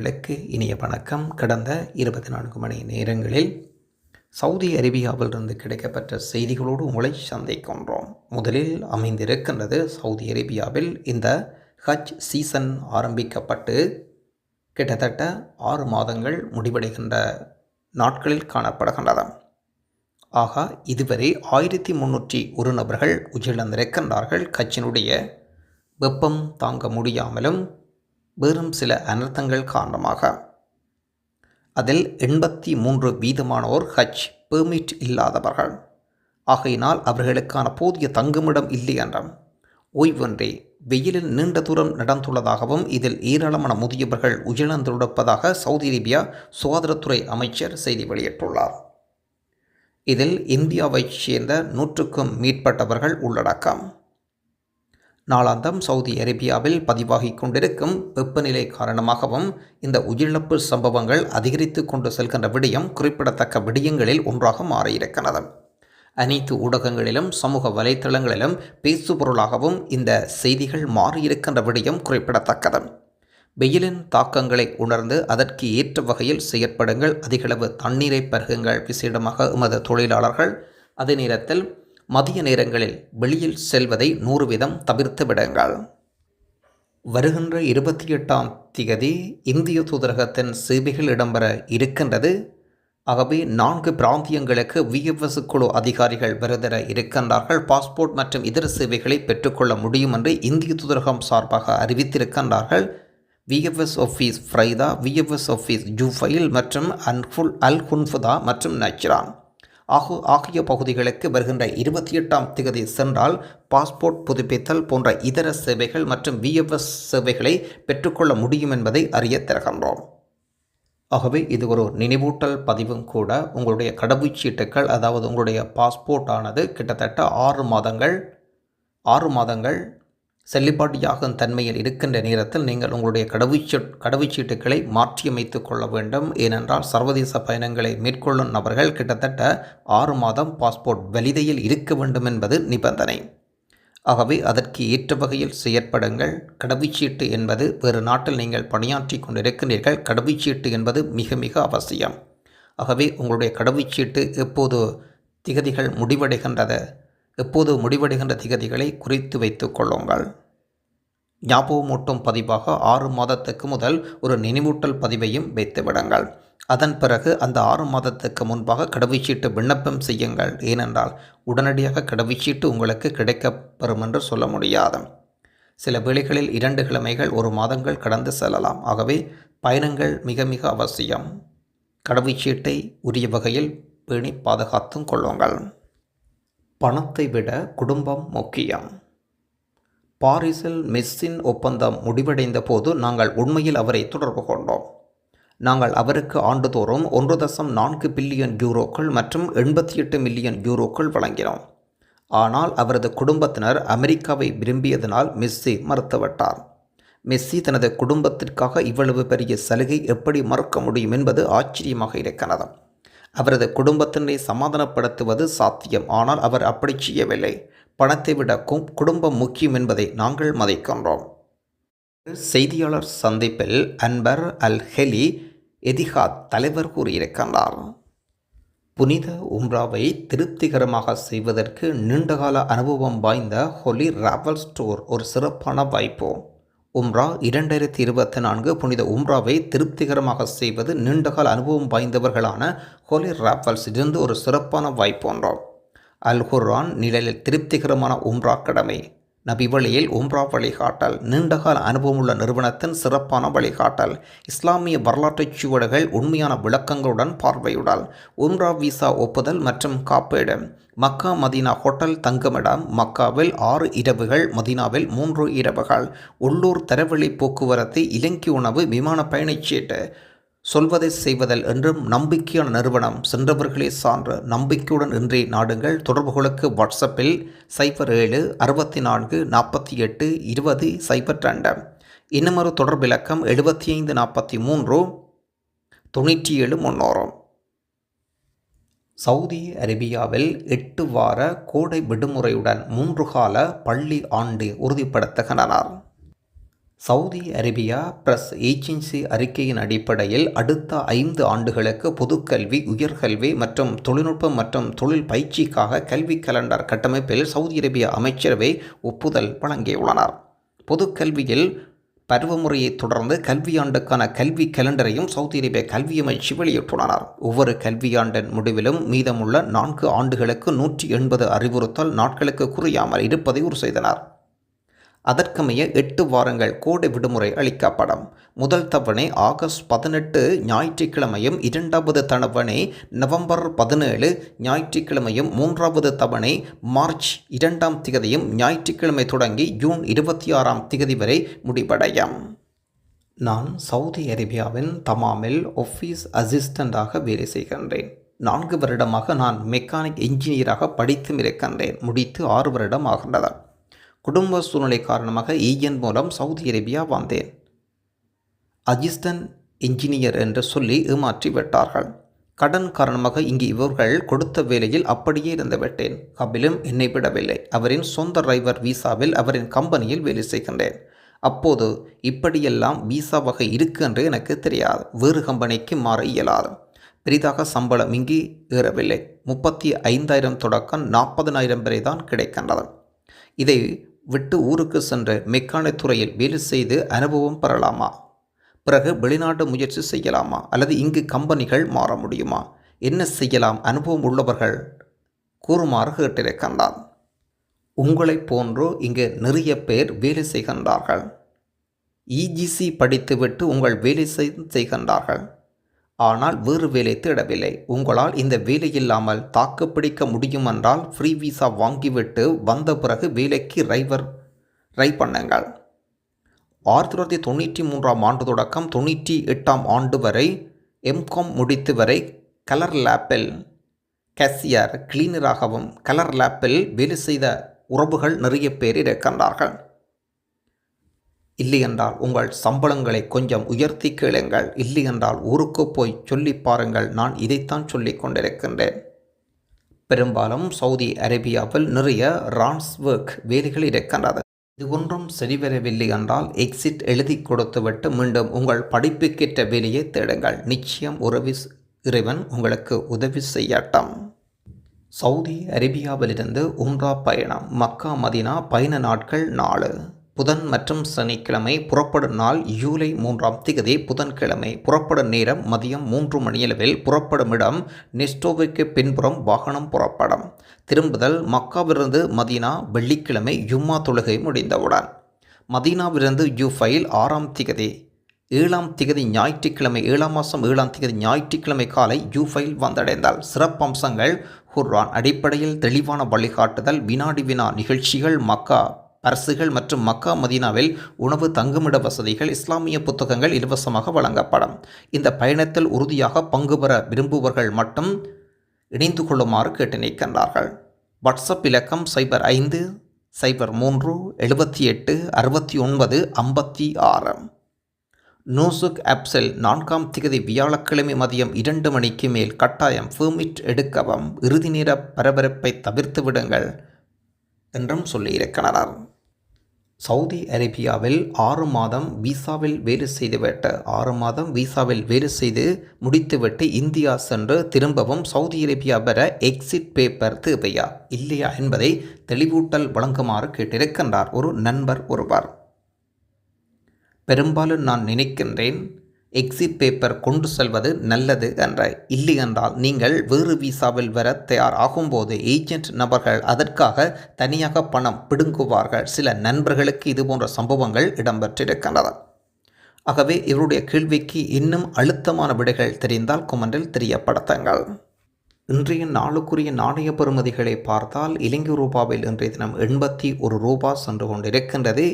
நேயர்களுக்கு இனிய வணக்கம். கடந்த இருபத்தி நான்கு மணி நேரங்களில் சவுதி அரேபியாவிலிருந்து கிடைக்கப்பட்ட செய்திகளோடு உங்களை சந்திக்கின்றோம். முதலில் அமைந்திருக்கின்றது சவுதி அரேபியாவில் இந்த ஹஜ் சீசன் ஆரம்பிக்கப்பட்டு கிட்டத்தட்ட ஆறு மாதங்கள் முடிவடைகின்ற நாட்களில் காணப்படுகின்றது. ஆக இதுவரை ஆயிரத்தி முன்னூற்றி ஒரு நபர்கள் உயிரிழந்திருக்கின்றார்கள். கட்சியினுடைய வெப்பம் தாங்க முடியாமலும் வெறும் சில அனர்த்தங்கள் காரணமாக. அதில் எண்பத்தி மூன்று வீதமானோர் ஹஜ் பெர்மிட் இல்லாதவர்கள். ஆகையினால் அவர்களுக்கான போதிய தங்குமிடம் இல்லை என்றும் ஓய்வொன்றே வெயிலில் நீண்ட தூரம் நடந்துள்ளதாகவும் இதில் ஏராளமான முதியவர்கள் உயிரிழந்துள்ளப்பதாக சவுதி அரேபியா சுகாதாரத்துறை அமைச்சர் செய்தி வெளியிட்டுள்ளார். இதில் இந்தியாவைச் சேர்ந்த நூற்றுக்கும் மேற்பட்டவர்கள் உள்ளடக்கம். நாளாந்தம் சவுதி அரேபியாவில் பதிவாகி கொண்டிருக்கும் வெப்பநிலை காரணமாகவும் இந்த உயிரிழப்பு சம்பவங்கள் அதிகரித்து கொண்டு செல்கின்ற விடயம் குறிப்பிடத்தக்க விடயங்களில் ஒன்றாக மாறியிருக்கிறது. அனைத்து ஊடகங்களிலும் சமூக வலைத்தளங்களிலும் பேசுபொருளாகவும் இந்த செய்திகள் மாறியிருக்கின்ற விடயம் குறிப்பிடத்தக்கது. வெயிலின் தாக்கங்களை உணர்ந்து அதற்கு ஏற்ற வகையில் செயற்படுங்கள். அதிகளவு தண்ணீரை பருகுங்கள். விசேடமாக எமது தொழிலாளர்கள் அதே நேரத்தில் மதிய நேரங்களில் வெளியில் செல்வதை நூறு வீதம் தவிர்த்து விடுங்கள். வருகின்ற இருபத்தி எட்டாம் திகதி இந்திய தூதரகத்தின் சேவைகள் இடம்பெற இருக்கின்றது. ஆகவே நான்கு பிராந்தியங்களுக்கு விஎஃப்எஸ் குழு அதிகாரிகள் வருதர இருக்கின்றார்கள். பாஸ்போர்ட் மற்றும் இதர சேவைகளை பெற்றுக்கொள்ள முடியும் என்று இந்திய தூதரகம் சார்பாக அறிவித்திருக்கின்றார்கள். விஎஃப்எஸ் ஆஃபீஸ் ஃப்ரைதா விஎஃப்எஸ் ஆஃபீஸ் ஜூஃபைல் மற்றும் அன்ஃபுல் அல் ஹுன்ஃபுதா மற்றும் நச்ரான் ஆகு ஆகிய பகுதிகளுக்கு வருகின்ற இருபத்தி எட்டாம் திகதி சென்றால் பாஸ்போர்ட் புதுப்பித்தல் போன்ற இதர சேவைகள் மற்றும் விஎஃப்எஸ் சேவைகளை பெற்றுக்கொள்ள முடியும் என்பதை அறிய திறகின்றோம். ஆகவே இது ஒரு நினைவூட்டல் பதிவும் கூட. உங்களுடைய கடவுச்சீட்டுக்கள் அதாவது உங்களுடைய பாஸ்போர்ட் ஆனது கிட்டத்தட்ட ஆறு மாதங்கள் ஆறு மாதங்கள் செல்லுபாட்டியாகும் தன்மையில் இருக்கின்ற நேரத்தில் நீங்கள் உங்களுடைய கடவுச்சீ கடவுச்சீட்டுகளை மாற்றியமைத்து கொள்ள வேண்டும். ஏனென்றால் சர்வதேச பயணங்களை மேற்கொள்ளும் நபர்கள் கிட்டத்தட்ட ஆறு மாதம் பாஸ்போர்ட் வலிதையில் இருக்க வேண்டும் என்பது நிபந்தனை. ஆகவே அதற்கு ஏற்ற வகையில் செயற்படுங்கள். கடவுச்சீட்டு என்பது வேறு நாட்டில் நீங்கள் பணியாற்றி கொண்டிருக்கிறீர்கள் கடவுச்சீட்டு என்பது மிக மிக அவசியம். ஆகவே உங்களுடைய கடவுச்சீட்டு எப்போது திகதிகள் முடிவடைகின்றது? எப்போது முடிவடைகின்ற திகதிகளை குறித்து வைத்துக் கொள்ளுங்கள். ஞாபகமூட்டும் பதிவாக ஆறு மாதத்துக்கு முதல் ஒரு நினைவூட்டல் பதிவையும் வைத்து விடுங்கள். அதன் பிறகு அந்த ஆறு மாதத்துக்கு முன்பாக கடவுச்சீட்டு விண்ணப்பம் செய்யுங்கள். ஏனென்றால் உடனடியாக கடவுச்சீட்டு உங்களுக்கு கிடைக்கப்பெறும் என்று சொல்ல முடியாது. சில வேளைகளில் இரண்டு கிழமைகள் ஒரு மாதங்கள் கடந்து செல்லலாம். ஆகவே பயணங்கள் மிக மிக அவசியம். கடவுச்சீட்டை உரிய வகையில் பேணி பாதுகாத்தும் கொள்ளுங்கள். பணத்தை விட குடும்பம் முக்கியம். பாரிஸில் மெஸ்ஸின் ஒப்பந்தம் முடிவடைந்த போது நாங்கள் உண்மையில் அவரை தொடர்பு கொண்டோம். நாங்கள் அவருக்கு ஆண்டுதோறும் ஒன்று தசம் நான்கு பில்லியன் யூரோக்கள் மற்றும் எண்பத்தி எட்டு மில்லியன் யூரோக்கள் வழங்கினோம். ஆனால் அவரது குடும்பத்தினர் அமெரிக்காவை விரும்பியதனால் மெஸ்ஸி மறுத்துவிட்டார். மெஸ்ஸி தனது குடும்பத்திற்காக இவ்வளவு பெரிய சலுகை எப்படி மறுக்க முடியும் என்பது ஆச்சரியமாக இருக்கிறது. அவரது குடும்பத்தினை சமாதானப்படுத்துவது சாத்தியம் ஆனால் அவர் அப்படி செய்யவில்லை. பணத்தை விட குடும்பம் முக்கியம் என்பதை நாங்கள் மதிக்கின்றோம். செய்தியாளர் சந்திப்பில் அன்பர் அல் ஹெலி எதிஹாத் தலைவர் கூறியிருக்கின்றார். புனித உம்ராவை திருப்திகரமாக செய்வதற்கு நீண்டகால அனுபவம் வாய்ந்த ஹொலி ராவல் ஸ்டோர் ஒரு சிறப்பான வாய்ப்பு. உம்ரா இரண்டாயிரத்தி இருபத்தி நான்கு புனித உம்ராவை திருப்திகரமாக செய்வது நீண்டகால அனுபவம் வாய்ந்தவர்களான ஹோலி ராவல்ஸ் இருந்து ஒரு சிறப்பான வாய்ப்பு ஒன்றாகும். அல் குர்ஆன் நிழலில் திருப்திகரமான உம்ரா கடமை. நபி வழியில் உம்ரா வழிகாட்டல் நீண்டகால அனுபவமுள்ள நிறுவனத்தின் சிறப்பான வழிகாட்டல் இஸ்லாமிய வரலாற்றுச் சுவடுகள் உண்மையான விளக்கங்களுடன் பார்வையுடல் உம்ரா விசா ஒப்புதல் மற்றும் காப்பீடு. மக்கா மதீனா ஹோட்டல் தங்குமிடம் மக்காவில் ஆறு இரவுகள் மதீனாவில் மூன்று இரவுகள். உள்ளூர் தரவழி போக்குவரத்து இலங்கை உணவு விமான பயணச்சீட்டு சொல்வதை செய்வதல் என்றும் நம்பிக்கையான நிறுவனம் சென்றவர்களே சான்ற நம்பிக்கையுடன் இன்றி நாடுங்கள். தொடர்புகளுக்கு வாட்ஸ்அப்பில் சைபர் ஏழு அறுபத்தி நான்கு நாற்பத்தி எட்டு இருபது சைபர் ரெண்டு. இன்னமொரு தொடர்பிலக்கம் எழுபத்தி ஐந்து நாற்பத்தி மூன்று தொண்ணூற்றி ஏழு முன்னூறு. சவுதி அரேபியாவில் எட்டு வார கோடை விடுமுறையுடன் மூன்று கால பள்ளி ஆண்டு உறுதிப்படுத்துகின்றனர். சவுதி அரேபியா பிரஸ் ஏஜென்சி அறிக்கையின் அடிப்படையில் அடுத்த ஐந்து ஆண்டுகளுக்கு பொதுக்கல்வி உயர்கல்வி மற்றும் தொழில்நுட்பம் மற்றும் தொழில் பயிற்சிக்காக கல்வி கலண்டர் கட்டமைப்பில் சவுதி அரேபிய அமைச்சரவை ஒப்புதல் வழங்கியுள்ளனர். பொதுக்கல்வியில் பருவமுறையை தொடர்ந்து கல்வியாண்டுக்கான கல்வி கலண்டரையும் சவுதி அரேபிய கல்வி அமைச்சு வெளியிட்டுள்ளனர். ஒவ்வொரு கல்வியாண்டின் முடிவிலும் மீதமுள்ள நான்கு ஆண்டுகளுக்கு நூற்றி எண்பது அறிவுறுத்தல் நாட்களுக்கு குறையாமல் இருப்பதை உறுதி செய்தனர். அதற்கமைய எட்டு வாரங்கள் கோடை விடுமுறை அளிக்கப்படும். முதல் தவணை ஆகஸ்ட் பதினெட்டு ஞாயிற்றுக்கிழமையும் இரண்டாவது தவணை நவம்பர் பதினேழு ஞாயிற்றுக்கிழமையும் மூன்றாவது தவணை மார்ச் இரண்டாம் திகதியும் ஞாயிற்றுக்கிழமை தொடங்கி ஜூன் இருபத்தி ஆறாம் திகதி வரை முடிவடையும். நான் சவுதி அரேபியாவின் தமாமில் ஒஃபீஸ் அசிஸ்டண்டாக வேலை செய்கின்றேன். நான்கு வருடமாக நான் மெக்கானிக் இன்ஜினியராக படித்தும் இருக்கின்றேன். முடித்து ஆறு வருடம் ஆகின்றதான் குடும்ப சூழ்நிலை காரணமாக ஈயன் மூலம் சவுதி அரேபியா வந்தேன். அஜிஸ்தன் இன்ஜினியர் என்று சொல்லி ஏமாற்றி விட்டார்கள். கடன் காரணமாக இங்கு இவர்கள் கொடுத்த வேலையில் அப்படியே இருந்து விட்டேன். கபிலும் என்னை விடவில்லை. அவரின் சொந்த டிரைவர் விசாவில் அவரின் கம்பெனியில் வேலை செய்கின்றேன். அப்போது இப்படியெல்லாம் விசா வகை இருக்கு என்று எனக்கு தெரியாது. வேறு கம்பெனிக்கு மாற இயலாது. பெரிதாக சம்பளம் இங்கு ஏறவில்லை. முப்பத்தி ஐந்தாயிரம் தொடக்கம் நாற்பதனாயிரம் வரை தான் கிடைக்கின்றது. இதை விட்டு ஊருக்கு சென்று மெக்கானிக் துறையில் வேலை செய்து அனுபவம் பெறலாமா? பிறகு வெளிநாட்டு முயற்சி செய்யலாமா? அல்லது இங்கு கம்பெனிகள் மாற முடியுமா? என்ன செய்யலாம்? அனுபவம் உள்ளவர்கள் கூறுமாறு கேட்டிருக்கின்றார் உங்களைப் போன்று இங்கு நிறைய பேர் வேலை செய்கின்றார்கள். இஜிசி படித்துவிட்டு உங்கள் வேலை செய்கின்றார்கள். ஆனால் வேறு வேலை தேடவில்லை. உங்களால் இந்த வேலை இல்லாமல் தாக்குப்பிடிக்க முடியுமென்றால் ஃப்ரீ விசா வாங்கிவிட்டு வந்த பிறகு வேலைக்கு ரைவர் ரை பண்ணுங்கள். ஆயிரத்தி தொள்ளாயிரத்தி தொண்ணூற்றி மூன்றாம் ஆண்டு தொடக்கம் தொண்ணூற்றி எட்டாம் ஆண்டு வரை எம்காம் முடித்து வரை கலர் லேப்பில் கேசியர் கிளீனராகவும் கலர் லேப்பில் வேலை செய்த உறவுகள் நிறைய பேர் இருக்கின்றார்கள். இல்லையென்றால் உங்கள் சம்பளங்களை கொஞ்சம் உயர்த்தி கேளுங்கள். இல்லையென்றால் ஊருக்கு போய் சொல்லி பாருங்கள். நான் இதைத்தான் சொல்லி கொண்டிருக்கின்றேன். பெரும்பாலும் சவுதி அரேபியாவில் நிறைய ரான்ஸ் ஒர்க் வேலைகள் இருக்கின்றது. இது ஒன்றும் சரிவரவில்லை என்றால் எக்ஸிட் எழுதி கொடுத்துவிட்டு மீண்டும் உங்கள் படிப்புக்கேற்ற வேலையை தேடுங்கள். நிச்சயம் உறவி இறைவன் உங்களுக்கு உதவி செய்யட்டும். சவுதி அரேபியாவிலிருந்து உம்ரா பயணம். மக்கா மதினா பயண நாட்கள் நாலு. புதன் மற்றும் சனிக்கிழமை புறப்படும் நாள் ஜூலை மூன்றாம் திகதி. புதன்கிழமை புறப்படும் நேரம் மதியம் மூன்று மணியளவில் புறப்படும் இடம் நெஸ்டோவுக்கு பின்புறம் வாகனம் புறப்படும். திரும்புதல் மக்காவிலிருந்து மதீனா வெள்ளிக்கிழமை ஜும்மா தொழுகை முடிந்தவுடன். மதீனாவிலிருந்து ஜூஃபைல் ஆறாம் திகதி. ஏழாம் திகதி ஞாயிற்றுக்கிழமை ஏழாம் மாதம் ஏழாம் திகதி ஞாயிற்றுக்கிழமை காலை ஜூஃபைல் வந்தடைந்தால். சிறப்பம்சங்கள் ஹுர்ரான் அடிப்படையில் தெளிவான வழிகாட்டுதல் வினாடி வினா நிகழ்ச்சிகள் மக்கா அரசுகள் மற்றும் மக்கா மதீனாவில் உணவு தங்குமிட வசதிகள் இஸ்லாமிய புத்தகங்கள் இலவசமாக வழங்கப்படும். இந்த பயணத்தில் உறுதியாக பங்கு பெற விரும்புபவர்கள் மட்டும் இணைந்து கொள்ளுமாறு கேட்டு நிற்கின்றார்கள் வாட்ஸ்அப் இலக்கம் சைபர் ஐந்து சைபர் மூன்று எழுபத்தி எட்டு அறுபத்தி ஒன்பது ஐம்பத்தி ஆறு. நூசுக் ஆப்ஸில் நான்காம் திகதி வியாழக்கிழமை மதியம் இரண்டு மணிக்கு மேல் கட்டாயம் ஃபர்மிட் எடுக்கவும் இறுதி நேர பரபரப்பை தவிர்த்து விடுங்கள் என்றும் சொல்லியிருக்கிறார் சவுதி அரேபியாவில் ஆறு மாதம் விசாவில் வேலை செய்துவிட்டு ஆறு மாதம் விசாவில் வேலை செய்து முடித்துவிட்டு இந்தியா சென்று திரும்பவும் சவுதி அரேபியா பெற எக்ஸிட் பேப்பர் தேவையா இல்லையா என்பதை தெளிவூட்டல் வழங்குமாறு கேட்டிருக்கின்றார் ஒரு நண்பர் ஒருவர். பெரும்பாலும் நான் நினைக்கின்றேன் எக்ஸிட் பேப்பர் கொண்டு செல்வது நல்லது என்ற இல்லை என்றால் நீங்கள் வேறு விசாவில் வர தயார் ஆகும்போது ஏஜென்ட் நபர்கள் அதற்காக தனியாக பணம் பிடுங்குவார்கள். சில நண்பர்களுக்கு இதுபோன்ற சம்பவங்கள் இடம்பெற்றிருக்கின்றன. ஆகவே இவருடைய கேள்விக்கு இன்னும் அழுத்தமான விடைகள் தெரிந்தால் கொமெண்டில் தெரியப்படுத்துங்கள். இன்றைய நாளுக்குரிய நாணய பெறுமதிகளை பார்த்தால் இலங்கை ரூபாவில் இன்றைய தினம் எண்பத்தி ஒரு ரூபா சென்று கொண்டிருக்கின்றது.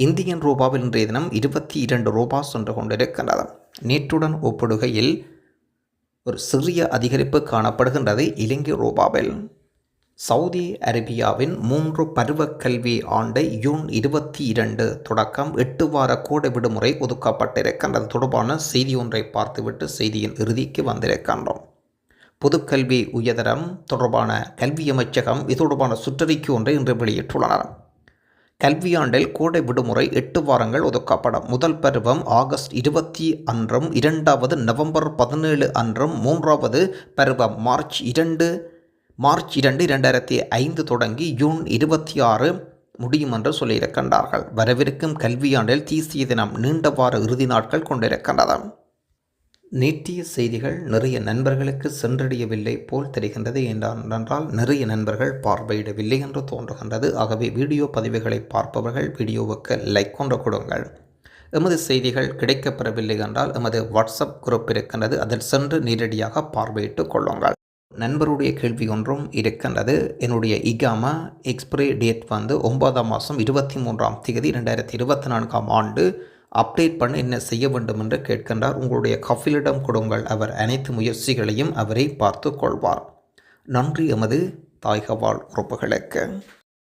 இந்தியன் ரூபாவில் இன்றைய தினம் இருபத்தி இரண்டு ரூபா சென்று கொண்டிருக்கின்றது. நேற்றுடன் ஒப்பிடுகையில் ஒரு சிறிய அதிகரிப்பு காணப்படுகின்றது இலங்கை ரூபாவில். சவுதி அரேபியாவின் மூன்று பருவ கல்வி ஆண்டை ஜூன் இருபத்தி இரண்டு தொடக்கம் எட்டு வார கோடை விடுமுறை ஒதுக்கப்பட்டிருக்கின்றது. தொடர்பான செய்தி ஒன்றை பார்த்துவிட்டு செய்தியின் இறுதிக்கு வந்திருக்கின்றோம். பொதுக்கல்வி உயர்தரம் தொடர்பான கல்வி அமைச்சகம் இது தொடர்பான சுற்றறிக்கை ஒன்றை இன்று வெளியிட்டுள்ளனர். கல்வியாண்டில் கோடை விடுமுறை எட்டு வாரங்கள் ஒதுக்கப்படும். முதல் பருவம் ஆகஸ்ட் இருபத்தி அன்றும் இரண்டாவது நவம்பர் பதினேழு அன்றும் மூன்றாவது பருவம் மார்ச் இரண்டு மார்ச் இரண்டு இரண்டாயிரத்தி ஐந்து தொடங்கி ஜூன் இருபத்தி ஆறு முடியும் என்று சொல்லியிருக்கின்றார்கள். வரவிருக்கும் கல்வியாண்டில் தீசிய தினம் நீண்ட வார இறுதி நாட்கள் கொண்டிருக்கின்றது நேற்றிய செய்திகள் நிறைய நண்பர்களுக்கு சென்றடையவில்லை போல் தெரிகின்றது. என்றால் நிறைய நண்பர்கள் பார்வையிடவில்லை என்று தோன்றுகின்றது. ஆகவே வீடியோ பதிவுகளை பார்ப்பவர்கள் வீடியோவுக்கு லைக் கொண்டு கொடுங்கள். எமது செய்திகள் கிடைக்கப்பெறவில்லை என்றால் எமது வாட்ஸ்அப் குரூப் இருக்கின்றது. அதில் சென்று நேரடியாக பார்வையிட்டு கொள்ளுங்கள். நண்பருடைய கேள்வி ஒன்றும் இருக்கின்றது. என்னுடைய இகாமா எக்ஸ்பிரி டேட் வந்து ஒன்பதாம் மாதம் இருபத்தி மூன்றாம் தேதி ரெண்டாயிரத்தி இருபத்தி நான்காம் ஆண்டு அப்டேட் பண்ண என்ன செய்ய வேண்டும் என்று கேட்கின்றார். உங்களுடைய கஃபிலிடம் கொடுங்கள். அவர் அனைத்து முயற்சிகளையும் அவரை பார்த்து கொள்வார். நன்றி எமது தாய்கவாள் உறுப்புகளுக்கு